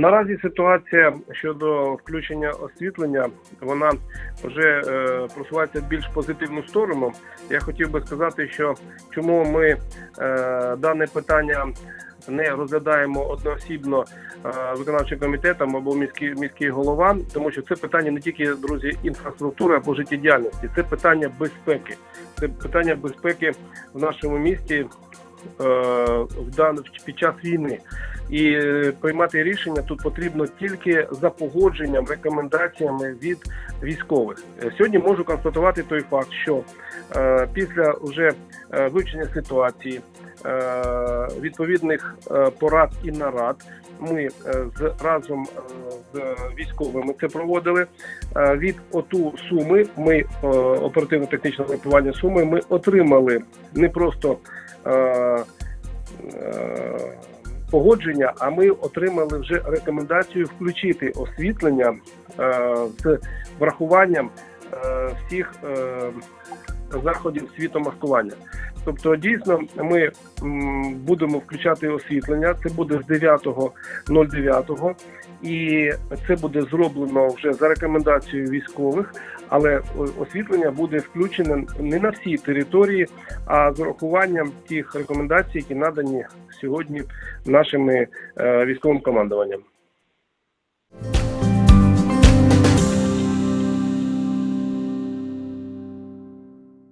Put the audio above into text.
Наразі ситуація щодо включення освітлення вона вже е, просувається в більш позитивну сторону. Я хотів би сказати, що чому ми е, дане питання не розглядаємо одноосібно е, виконавчим комітетом або міський міський голова, тому що це питання не тільки друзі інфраструктури або життєдіяльності, це питання безпеки. Це питання безпеки в нашому місті під час війни. І е, приймати рішення тут потрібно тільки за погодженням, рекомендаціями від військових. Е, Сьогодні можу констатувати той факт, що е, після вже е, вивчення ситуації, е, відповідних е, порад і нарад, ми е, з разом е, з військовими це проводили. Е, від оту суми ми е, оперативно-технічне групування суми ми отримали не просто. Е, е, погодження, а ми отримали вже рекомендацію включити освітлення е, з врахуванням е, всіх е, заходів світомаскування. Тобто, дійсно, ми будемо включати освітлення. Це буде з 9.09, і це буде зроблено вже за рекомендацією військових. Але освітлення буде включене не на всій території, а з урахуванням тих рекомендацій, які надані сьогодні нашими е, військовим командуванням.